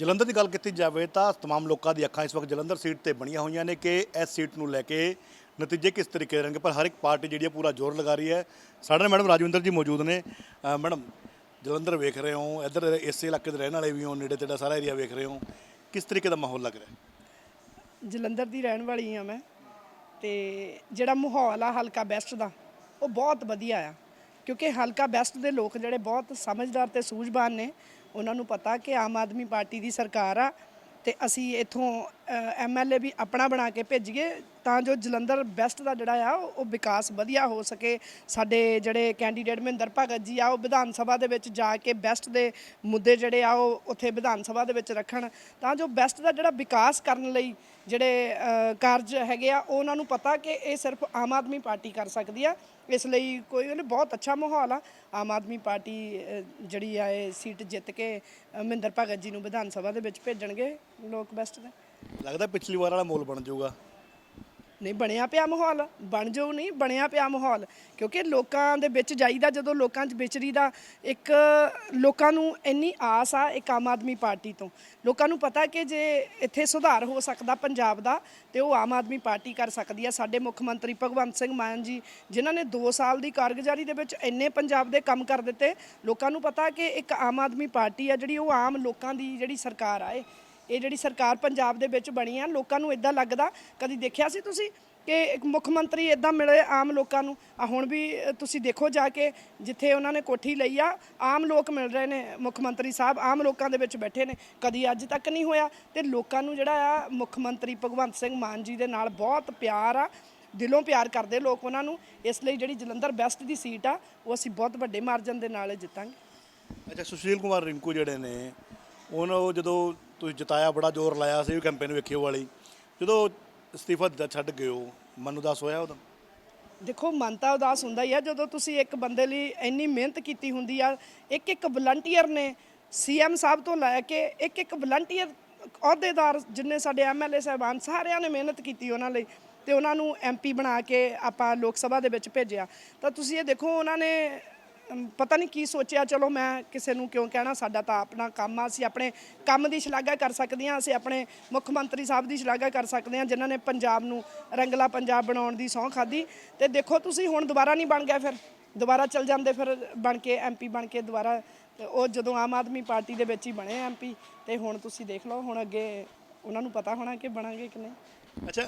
ਜਲੰਧਰ ਦੀ ਗੱਲ ਕੀਤੀ ਜਾਵੇ ਤਾਂ तमाम ਲੋਕਾਂ ਦੀ ਅੱਖਾਂ ਇਸ ਵਕਤ ਜਲੰਧਰ ਸੀਟ ਤੇ ਬਣੀਆਂ ਹੋਈਆਂ ਨੇ ਕਿ ਇਸ ਸੀਟ ਨੂੰ ਲੈ ਕੇ ਨਤੀਜੇ ਕਿਸ ਤਰੀਕੇ ਦੇ ਰਹਿਣਗੇ ਪਰ ਹਰ ਇੱਕ ਪਾਰਟੀ ਜਿਹੜੀ ਹੈ ਪੂਰਾ ਜ਼ੋਰ ਲਗਾ ਰਹੀ ਹੈ ਸਾਡੇ ਨਾਲ ਮੈਡਮ ਰਾਜਵਿੰਦਰ ਜੀ ਮੌਜੂਦ ਨੇ ਅ, ਮੈਡਮ ਜਲੰਧਰ ਵੇਖ ਰਹੇ ਹੋ ਇੱਧਰ ਇਸੇ ਇਲਾਕੇ ਦੇ ਰਹਿਣ ਵਾਲੇ ਵੀ ਹੋ ਨੇੜੇ ਤੇੜਾ ਸਾਰਾ ਏਰੀਆ ਵੇਖ ਰਹੇ ਹੋ ਕਿਸ ਤਰੀਕੇ ਦਾ ਮਾਹੌਲ ਲੱਗ ਰਿਹਾ ਹੈ ਜਲੰਧਰ ਦੀ ਰਹਿਣ ਵਾਲੀ ਹਾਂ ਮੈਂ ਤੇ ਜਿਹੜਾ ਮਾਹੌਲ ਆ ਹਲਕਾ ਬੈਸਟ ਦਾ ਉਹ ਬਹੁਤ ਵਧੀਆ ਆ ਕਿਉਂਕਿ ਹਲਕਾ ਬੈਸਟ ਦੇ ਲੋਕ ਜਿਹੜੇ ਬਹੁਤ ਸਮਝਦਾਰ ਤੇ ਸੂਝਵਾਨ ਨੇ ਉਹਨਾਂ ਨੂੰ ਪਤਾ ਕਿ ਆਮ ਆਦਮੀ ਪਾਰਟੀ ਦੀ ਸਰਕਾਰ ਆ ਤੇ ਅਸੀਂ ਇਥੋਂ ਐਮਐਲਏ ਵੀ ਆਪਣਾ ਬਣਾ ਕੇ ਭੇਜੀਏ ਤਾਂ ਜੋ ਜਲੰਧਰ ਬੈਸਟ ਦਾ ਜਿਹੜਾ ਆ, ਉਹ ਵਿਕਾਸ ਵਧੀਆ ਹੋ ਸਕੇ। ਸਾਡੇ ਜਿਹੜੇ ਕੈਂਡੀਡੇਟ ਮਹਿੰਦਰ ਭਗਤ ਜੀ ਆ, ਉਹ ਵਿਧਾਨ ਸਭਾ ਦੇ ਵਿੱਚ ਜਾ ਕੇ ਬੈਸਟ ਦੇ ਮੁੱਦੇ ਜਿਹੜੇ ਆ, ਉਹ ਉੱਥੇ ਵਿਧਾਨ ਸਭਾ ਦੇ ਵਿੱਚ ਰੱਖਣ। ਤਾਂ ਜੋ ਬੈਸਟ ਦਾ ਜਿਹੜਾ ਵਿਕਾਸ ਕਰਨ ਲਈ ਜਿਹੜੇ ਕਾਰਜ ਹੈਗੇ ਆ ਉਹ ਉਹਨਾਂ ਨੂੰ ਪਤਾ ਕਿ ਇਹ ਸਿਰਫ ਆਮ ਆਦਮੀ ਪਾਰਟੀ ਕਰ ਸਕਦੀ ਆ। ਇਸ ਲਈ ਕੋਈ ਉਹਨੇ ਬਹੁਤ ਅੱਛਾ ਮਾਹੌਲ ਆ। ਆਮ ਆਦਮੀ ਪਾਰਟੀ ਅ, ਜਿਹੜੀ ਆ ਇਹ ਸੀਟ ਜਿੱਤ ਕੇ ਅ, ਮਹਿੰਦਰ ਭਗਤ ਜੀ ਨੂੰ ਵਿਧਾਨ ਸਭਾ ਦੇ ਵਿੱਚ ਭੇਜਣਗੇ ਲੋਕ ਬੈਸਟ ਦੇ। ਲੱਗਦਾ ਪਿਛਲੀ ਵਾਰ ਵਾਲਾ ਮਾਹੌਲ ਬਣ ਜਾਊਗਾ। ਨਹੀਂ, ਬਣਿਆ ਪਿਆ ਮਾਹੌਲ। ਬਣ ਜਾਊ ਨਹੀਂ, ਬਣਿਆ ਪਿਆ ਮਾਹੌਲ। ਕਿਉਂਕਿ ਲੋਕਾਂ ਦੇ ਵਿੱਚ ਜਾਈਦਾ, ਜਦੋਂ ਲੋਕਾਂ 'ਚ ਵਿਚਰੀਦਾ, ਇੱਕ ਲੋਕਾਂ ਨੂੰ ਇੰਨੀ ਆਸ ਆ ਇੱਕ ਆਮ ਆਦਮੀ ਪਾਰਟੀ ਤੋਂ। ਲੋਕਾਂ ਨੂੰ ਪਤਾ ਕਿ ਜੇ ਇੱਥੇ ਸੁਧਾਰ ਹੋ ਸਕਦਾ ਪੰਜਾਬ ਦਾ, ਤੇ ਉਹ ਆਮ ਆਦਮੀ ਪਾਰਟੀ ਕਰ ਸਕਦੀ ਆ। ਸਾਡੇ ਮੁੱਖ ਮੰਤਰੀ ਭਗਵੰਤ ਸਿੰਘ ਮਾਨ ਜੀ, ਜਿਨ੍ਹਾਂ ਨੇ 2 ਸਾਲ ਦੀ ਕਾਰਗੁਜ਼ਾਰੀ ਦੇ ਵਿੱਚ ਇੰਨੇ ਪੰਜਾਬ ਦੇ ਕੰਮ ਕਰ ਦਿੱਤੇ, ਲੋਕਾਂ ਨੂੰ ਪਤਾ ਕਿ ਇੱਕ ਆਮ ਆਦਮੀ ਪਾਰਟੀ ਆ ਜਿਹੜੀ, ਉਹ ਆਮ ਲੋਕਾਂ ਦੀ ਜਿਹੜੀ ਸਰਕਾਰ ਆ ਇਹ। ਇਹ ਜਿਹੜੀ ਸਰਕਾਰ ਪੰਜਾਬ ਦੇ ਵਿੱਚ ਬਣੀ ਆ, ਲੋਕਾਂ ਨੂੰ ਇਦਾਂ ਲੱਗਦਾ, ਕਦੀ ਦੇਖਿਆ ਸੀ ਤੁਸੀਂ ਕਿ ਇੱਕ ਮੁੱਖ ਮੰਤਰੀ ਇਦਾਂ ਮਿਲੇ ਆਮ ਲੋਕਾਂ ਨੂੰ? ਆ ਹੁਣ ਵੀ ਤੁਸੀਂ ਦੇਖੋ ਜਾ ਕੇ ਜਿੱਥੇ ਉਹਨਾਂ ਨੇ ਕੋਠੀ ਲਈ ਆ, ਆਮ ਲੋਕ ਮਿਲ ਰਹੇ ਨੇ, ਮੁੱਖ ਮੰਤਰੀ ਸਾਹਿਬ ਆਮ ਲੋਕਾਂ ਦੇ ਵਿੱਚ ਬੈਠੇ ਨੇ, ਕਦੀ ਅੱਜ ਤੱਕ ਨਹੀਂ ਹੋਇਆ। ਤੇ ਲੋਕਾਂ ਨੂੰ ਜਿਹੜਾ ਆ, ਮੁੱਖ ਮੰਤਰੀ ਭਗਵੰਤ ਸਿੰਘ ਮਾਨ ਜੀ ਦੇ ਨਾਲ ਬਹੁਤ ਪਿਆਰ ਆ, ਦਿਲੋਂ ਪਿਆਰ ਕਰਦੇ ਲੋਕ ਉਹਨਾਂ ਨੂੰ, ਇਸ ਲਈ ਜਿਹੜੀ ਜਲੰਧਰ ਬੈਸਟ ਦੀ ਸੀਟ ਆ, ਉਹ ਅਸੀਂ ਬਹੁਤ ਵੱਡੇ ਮਾਰਜਨ ਦੇ ਨਾਲ ਜਿੱਤਾਂਗੇ। ਅੱਛਾ, ਸੁਸ਼ੀਲ ਕੁਮਾਰ ਰਿੰਕੂ ਜਿਹੜੇ ਨੇ, ਉਹਨਾਂ ਉਹ ਜਦੋਂ ਤੁਸੀਂ ਜਿਤਾਇਆ, ਬੜਾ ਜ਼ੋਰ ਲਾਇਆ ਸੀ ਵੀ ਕੈਂਪੇਨ ਵੇਖਿਓ ਵਾਲੀ। ਜਦੋਂ ਅਸਤੀਫਾ ਦਿੱਤਾ, ਛੱਡ ਗਏ ਹੋ ਮਨ ਉਦਾਸ ਹੋਇਆ ਉਦੋਂ? ਦੇਖੋ, ਮਨ ਤਾਂ ਉਦਾਸ ਹੁੰਦਾ ਹੀ ਆ। ਜਦੋਂ ਤੁਸੀਂ ਇੱਕ ਬੰਦੇ ਲਈ ਇੰਨੀ ਮਿਹਨਤ ਕੀਤੀ ਹੁੰਦੀ ਆ, ਇੱਕ ਇੱਕ ਵਲੰਟੀਅਰ ਨੇ ਸੀਐਮ ਸਾਹਿਬ ਤੋਂ ਲੈ ਕੇ ਇੱਕ ਇੱਕ ਵਲੰਟੀਅਰ ਅਹੁਦੇਦਾਰ ਜਿੰਨੇ ਸਾਡੇ ਐਮਐਲਏ ਸਾਹਿਬਾਨ, ਸਾਰਿਆਂ ਨੇ ਮਿਹਨਤ ਕੀਤੀ ਉਹਨਾਂ ਲਈ ਤੇ ਉਹਨਾਂ ਨੂੰ ਐਮਪੀ ਬਣਾ ਕੇ ਆਪਾਂ ਲੋਕ ਸਭਾ ਦੇ ਵਿੱਚ ਭੇਜਿਆ। ਤਾਂ ਤੁਸੀਂ ਇਹ ਦੇਖੋ, ਉਹਨਾਂ ਨੇ ਪਤਾ ਨਹੀਂ ਕੀ ਸੋਚਿਆ, ਚਲੋ ਮੈਂ ਕਿਸੇ ਨੂੰ ਕਿਉਂ ਕਹਿਣਾ, ਸਾਡਾ ਤਾਂ ਆਪਣਾ ਕੰਮ ਆ, ਅਸੀਂ ਆਪਣੇ ਕੰਮ ਦੀ ਸ਼ਲਾਘਾ ਕਰ ਸਕਦੇ ਹਾਂ, ਅਸੀਂ ਆਪਣੇ ਮੁੱਖ ਮੰਤਰੀ ਸਾਹਿਬ ਦੀ ਸ਼ਲਾਘਾ ਕਰ ਸਕਦੇ ਹਾਂ, ਜਿਨ੍ਹਾਂ ਨੇ ਪੰਜਾਬ ਨੂੰ ਰੰਗਲਾ ਪੰਜਾਬ ਬਣਾਉਣ ਦੀ ਸਹੁੰ ਖਾਧੀ। ਤੇ ਦੇਖੋ ਤੁਸੀਂ, ਹੁਣ ਦੁਬਾਰਾ ਨਹੀਂ ਬਣ ਗਿਆ ਫਿਰ? ਦੁਬਾਰਾ ਚੱਲ ਜਾਂਦੇ ਫਿਰ ਬਣ ਕੇ ਐਮਪੀ ਬਣ ਕੇ ਦੁਬਾਰਾ, ਤੇ ਉਹ ਜਦੋਂ ਆਮ ਆਦਮੀ ਪਾਰਟੀ ਦੇ ਵਿੱਚ ਹੀ ਬਣੇ ਐਮਪੀ ਤੇ ਹੁਣ ਤੁਸੀਂ ਦੇਖ ਲਓ, ਹੁਣ ਅੱਗੇ ਉਹਨਾਂ ਨੂੰ ਪਤਾ ਹੋਣਾ ਕਿ ਬਣਾਂਗੇ ਕਿ ਨਹੀਂ। ਅੱਛਾ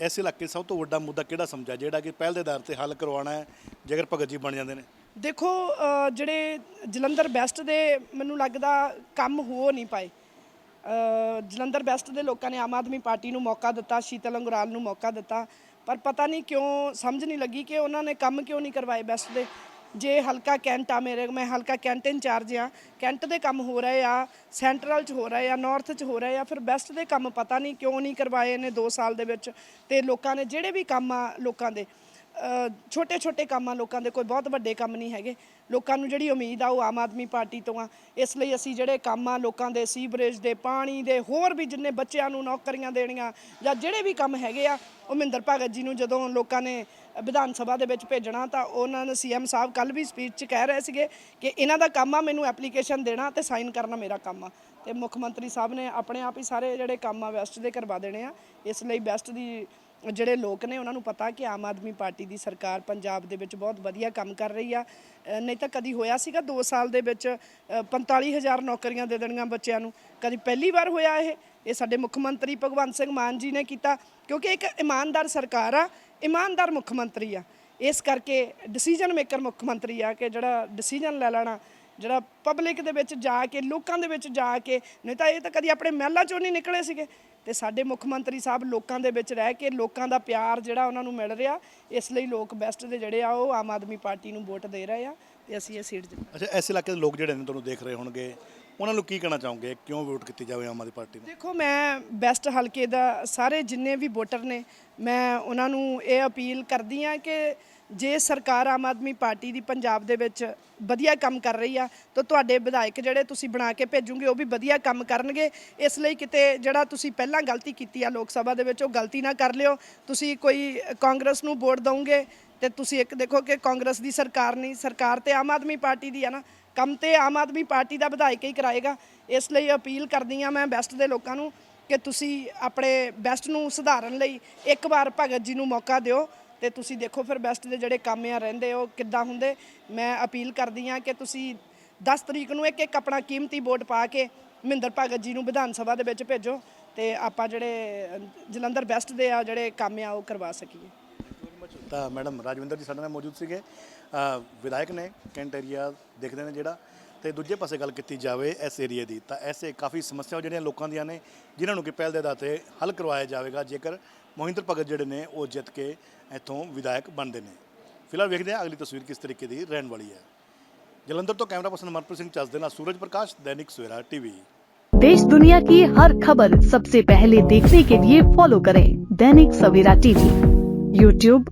ਇਸ ਇਲਾਕੇ 'ਚ ਸਭ ਤੋਂ ਵੱਡਾ ਮੁੱਦਾ ਕਿਹੜਾ ਸਮਝਿਆ? ਜਿਹੜਾ ਕਿ ਪਹਿਲ ਦੇ ਆਧਾਰ ਤੇ ਹੱਲ ਕਰਵਾਉਣਾ ਹੈ, ਜੇਕਰ ਭਗਤ ਜੀ ਬਣ ਜਾਂਦੇ ਨੇ। ਦੇਖੋ ਅ, ਜਿਹੜੇ ਜਲੰਧਰ ਬੈਸਟ ਦੇ ਮੈਨੂੰ ਲੱਗਦਾ ਕੰਮ ਹੋ ਨਹੀਂ ਪਾਏ। ਅ, ਜਲੰਧਰ ਬੈਸਟ ਦੇ ਲੋਕਾਂ ਨੇ ਆਮ ਆਦਮੀ ਪਾਰਟੀ ਨੂੰ ਮੌਕਾ ਦਿੱਤਾ ਸ਼ੀਤਲ ਅੰਗਰਾਲ ਨੂੰ ਮੌਕਾ ਦਿੱਤਾ। ਪਰ ਪਤਾ ਨਹੀਂ ਕਿਉਂ ਸਮਝ ਨਹੀਂ ਲੱਗੀ ਕਿ ਉਹਨਾਂ ਨੇ ਕੰਮ ਕਿਉਂ ਨਹੀਂ ਕਰਵਾਏ ਬੈਸਟ ਦੇ। ਜੇ ਹਲਕਾ ਕੈਂਟ ਆ ਮੇਰੇ ਮੈਂ ਹਲਕਾ ਕੈਂਟ ਇੰਚਾਰਜ ਆ ਕੈਂਟ ਦੇ ਕੰਮ ਹੋ ਰਹੇ ਆ ਸੈਂਟਰਲ ਚ ਹੋ ਰਹੇ ਆ ਨਾਰਥ ਚ ਹੋ ਰਹੇ ਆ ਫਿਰ ਬੈਸਟ ਦੇ ਕੰਮ ਪਤਾ ਨਹੀਂ ਕਿਉਂ ਨਹੀਂ ਕਰਵਾਏ ਨੇ 2 ਸਾਲ ਦੇ ਵਿੱਚ। ਤੇ ਲੋਕਾਂ ਨੇ ਜਿਹੜੇ ਵੀ ਕੰਮ ਆ ਲੋਕਾਂ ਦੇ ਛੋਟੇ ਛੋਟੇ ਕੰਮ ਆ ਲੋਕਾਂ ਦੇ ਕੋਈ ਬਹੁਤ ਵੱਡੇ ਕੰਮ ਨਹੀਂ ਹੈਗੇ। ਲੋਕਾਂ ਨੂੰ ਜਿਹੜੀ ਉਮੀਦ ਆ ਉਹ ਆਮ ਆਦਮੀ ਪਾਰਟੀ ਤੋਂ ਆ। ਇਸ ਲਈ ਅਸੀਂ ਜਿਹੜੇ ਕੰਮ ਆ ਲੋਕਾਂ ਦੇ ਸੀਵਰੇਜ ਦੇ, ਪਾਣੀ ਦੇ, ਹੋਰ ਵੀ ਜਿੰਨੇ ਬੱਚਿਆਂ ਨੂੰ ਨੌਕਰੀਆਂ ਦੇਣੀਆਂ ਜਾਂ ਜਿਹੜੇ ਵੀ ਕੰਮ ਹੈਗੇ ਆ, ਉਹ ਮਹਿੰਦਰ ਭਗਤ ਜੀ ਨੂੰ ਜਦੋਂ ਲੋਕਾਂ ਨੇ ਵਿਧਾਨ ਸਭਾ ਦੇ ਵਿੱਚ ਭੇਜਣਾ ਤਾਂ ਉਹਨਾਂ ਨੇ ਸੀਐਮ ਸਾਹਿਬ ਕੱਲ ਵੀ ਸਪੀਚ 'ਚ ਕਹਿ ਰਹੇ ਸੀਗੇ ਕਿ ਇਹਨਾਂ ਦਾ ਕੰਮ ਆ, ਮੈਨੂੰ ਐਪਲੀਕੇਸ਼ਨ ਦੇਣਾ ਤੇ ਸਾਈਨ ਕਰਨਾ ਮੇਰਾ ਕੰਮ ਆ। ਤੇ ਮੁੱਖ ਮੰਤਰੀ ਸਾਹਿਬ ਨੇ ਆਪਣੇ ਆਪ ਹੀ ਸਾਰੇ ਜਿਹੜੇ ਕੰਮ ਆ, ਵੈਸਟ ਦੇ ਕਰਵਾ ਦੇਣੇ ਆ। ਇਸ ਲਈ ਬੈਸਟ ਦੀ ਜਿਹੜੇ ਲੋਕ ਨੇ ਉਹਨਾਂ ਨੂੰ ਪਤਾ ਕਿ ਆਮ ਆਦਮੀ ਪਾਰਟੀ ਦੀ ਸਰਕਾਰ ਪੰਜਾਬ ਦੇ ਵਿੱਚ ਬਹੁਤ ਵਧੀਆ ਕੰਮ ਕਰ ਰਹੀ ਆ। ਨਹੀਂ ਤਾਂ ਕਦੀ ਹੋਇਆ ਸੀਗਾ 2 ਸਾਲ ਦੇ ਵਿੱਚ ਅ, 45000 ਨੌਕਰੀਆਂ ਦੇ ਦੇਣੀਆਂ ਬੱਚਿਆਂ ਨੂੰ। ਕਦੀ ਪਹਿਲੀ ਵਾਰ ਹੋਇਆ ਇਹ? ਇਹ ਸਾਡੇ ਮੁੱਖ ਮੰਤਰੀ ਭਗਵੰਤ ਸਿੰਘ ਮਾਨ ਜੀ ਨੇ ਕੀਤਾ ਕਿਉਂਕਿ ਇੱਕ ਇਮਾਨਦਾਰ ਸਰਕਾਰ ਆ ਇਮਾਨਦਾਰ ਮੁੱਖ ਮੰਤਰੀ ਆ। ਇਸ ਕਰਕੇ ਡਿਸੀਜਨ ਮੇਕਰ ਮੁੱਖ ਮੰਤਰੀ ਆ ਕਿ ਜਿਹੜਾ ਡਿਸੀਜਨ ਲੈ ਲੈਣਾ ਜਿਹੜਾ ਪਬਲਿਕ ਦੇ ਵਿੱਚ ਜਾ ਕੇ, ਲੋਕਾਂ ਦੇ ਵਿੱਚ ਜਾ ਕੇ, ਨਹੀਂ ਤਾਂ ਇਹ ਤਾਂ ਕਦੀ ਆਪਣੇ ਮਹਿਲਾਂ ਚੋਂ ਨਹੀਂ ਨਿਕਲੇ ਸੀਗੇ। ਤੇ ਸਾਡੇ ਮੁੱਖ ਮੰਤਰੀ ਸਾਹਿਬ ਲੋਕਾਂ ਦੇ ਵਿੱਚ ਰਹਿ ਕੇ, ਲੋਕਾਂ ਦਾ ਪਿਆਰ ਜਿਹੜਾ ਉਹਨਾਂ ਨੂੰ ਮਿਲ ਰਿਹਾ, ਇਸ ਲਈ ਲੋਕ ਬੈਸਟ ਦੇ ਜਿਹੜੇ ਆ, ਉਹ ਆਮ ਆਦਮੀ ਪਾਰਟੀ ਨੂੰ ਵੋਟ ਦੇ ਰਹੇ ਆ ਤੇ ਅਸੀਂ ਇਹ ਸੀਟ ਜਿੱਤ ਅੱਛਾ, ਇਸ ਇਲਾਕੇ ਦੇ ਲੋਕ ਜਿਹੜੇ ਨੇ ਤੁਹਾਨੂੰ ਦੇਖ ਰਹੇ ਹੋਣਗੇ ਉਹਨਾਂ ਨੂੰ ਕੀ ਕਹਿਣਾ ਚਾਹੋਗੇ? ਕਿਉਂ ਵੋਟ ਕੀਤੀ ਜਾਵੇ ਆਮ ਆਦਮੀ ਪਾਰਟੀ ਨੂੰ? ਦੇਖੋ, ਮੈਂ ਬੈਸਟ ਹਲਕੇ ਦਾ ਸਾਰੇ ਜਿੰਨੇ ਵੀ ਵੋਟਰ ਨੇ, ਮੈਂ ਉਹਨਾਂ ਨੂੰ ਇਹ ਅਪੀਲ ਕਰਦੀ ਆ ਕਿ ਜੇ ਸਰਕਾਰ ਆਮ ਆਦਮੀ ਪਾਰਟੀ ਦੀ ਪੰਜਾਬ ਦੇ ਵਿੱਚ ਵਧੀਆ ਕੰਮ ਕਰ ਰਹੀ ਆ, ਤਾਂ ਤੁਹਾਡੇ ਵਿਧਾਇਕ ਜਿਹੜੇ ਤੁਸੀਂ ਬਣਾ ਕੇ ਭੇਜੋਗੇ, ਉਹ ਵੀ ਵਧੀਆ ਕੰਮ ਕਰਨਗੇ। ਇਸ ਲਈ ਕਿਤੇ ਜਿਹੜਾ ਤੁਸੀਂ ਪਹਿਲਾਂ ਗਲਤੀ ਕੀਤੀ ਆ ਲੋਕ ਸਭਾ ਦੇ ਵਿੱਚ, ਉਹ ਗਲਤੀ ਨਾ ਕਰ ਲਿਓ। ਤੁਸੀਂ ਕੋਈ ਕਾਂਗਰਸ ਨੂੰ ਵੋਟ ਦਵੋਗੇ ਤੇ ਤੁਸੀਂ ਇੱਕ ਦੇਖੋ ਕਿ ਕਾਂਗਰਸ ਦੀ ਸਰਕਾਰ ਨਹੀਂ, ਸਰਕਾਰ ਤੇ ਆਮ ਆਦਮੀ ਪਾਰਟੀ ਦੀ ਆ ਨਾ ਕੰਮ ਤੇ ਆਮ ਆਦਮੀ ਪਾਰਟੀ ਦਾ ਵਿਧਾਇਕ ਹੀ ਕਰਾਏਗਾ। ਇਸ ਲਈ ਅਪੀਲ ਕਰਦੀ ਆ ਮੈਂ ਬੈਸਟ ਦੇ ਲੋਕਾਂ ਨੂੰ ਕਿ ਤੁਸੀਂ ਆਪਣੇ ਬੈਸਟ ਨੂੰ ਸੁਧਾਰਨ ਲਈ ਇੱਕ ਵਾਰ ਭਗਤ ਜੀ ਨੂੰ ਮੌਕਾ ਦਿਓ ਤੇ ਤੁਸੀਂ ਦੇਖੋ ਫਿਰ ਬੈਸਟ ਦੇ ਜਿਹੜੇ ਕੰਮ ਆ ਰਹਿੰਦੇ ਉਹ ਕਿੱਦਾਂ ਹੁੰਦੇ। ਮੈਂ ਅਪੀਲ ਕਰਦੀ ਆ ਕਿ ਤੁਸੀਂ 10 ਤਰੀਕ ਨੂੰ ਇੱਕ ਇੱਕ ਆਪਣਾ ਕੀਮਤੀ ਵੋਟ ਪਾ ਕੇ ਮਹਿੰਦਰ ਭਗਤ ਜੀ ਨੂੰ ਵਿਧਾਨ ਸਭਾ ਦੇ ਵਿੱਚ ਭੇਜੋ ਤੇ ਆਪਾਂ ਜਿਹੜੇ ਜਲੰਧਰ ਬੈਸਟ ਦੇ ਆ, ਜਿਹੜੇ ਕੰਮ ਆ, ਉਹ ਕਰਵਾ ਸਕੀਏ। ਤਾਂ ਮੈਡਮ ਰਾਜਵਿੰਦਰ ਜੀ ਸਾਡੇ ਨਾਲ ਮੌਜੂਦ ਸੀਗੇ ਅ, ਵਿਧਾਇਕ ਨੇ ਕੈਂਟ ਏਰੀਆ ਦੇਖਦੇ ਨੇ ਜਿਹੜਾ ਤੇ ਦੂਜੇ ਪਾਸੇ ਗੱਲ ਕੀਤੀ ਜਾਵੇ ਇਸ ਏਰੀਆ ਦੀ ਤਾਂ ਐਸੇ ਕਾਫੀ ਸਮੱਸਿਆਵਾਂ ਜਿਹੜੀਆਂ ਲੋਕਾਂ ਦੀਆਂ ਨੇ ਜਿਨ੍ਹਾਂ ਨੂੰ ਕਿ ਪਹਿਲ ਦੇ ਆਧਾਰ ਤੇ ਹੱਲ ਕਰਵਾਇਆ ਜਾਵੇਗਾ ਜੇਕਰ ਮੋਹਿੰਦਰ ਭਗਤ ਜਿਹੜੇ ਨੇ ਉਹ ਜਿੱਤ ਕੇ ਇੱਥੋਂ ਵਿਧਾਇਕ ਬਣਦੇ ਨੇ ਫਿਲਹਾਲ ਵੇਖਦੇ ਹਾਂ ਅਗਲੀ ਤਸਵੀਰ ਕਿਸ ਤਰੀਕੇ ਦੀ ਰਹਿਣ ਵਾਲੀ ਹੈ ਜਲੰਧਰ ਤੋਂ ਕੈਮਰਾ ਪਰਸਨ ਮਨਪ੍ਰੀਤ ਸਿੰਘ ਚੱਜ ਦੇ ਨਾਲ ਸੂਰਜ ਪ੍ਰਕਾਸ਼ ਦੈਨਿਕ ਸਵੇਰਾ ਟੀਵੀ देश दुनिया की हर खबर सबसे पहले देखने के लिए फॉलो करें दैनिक सवेरा टीवी यूट्यूब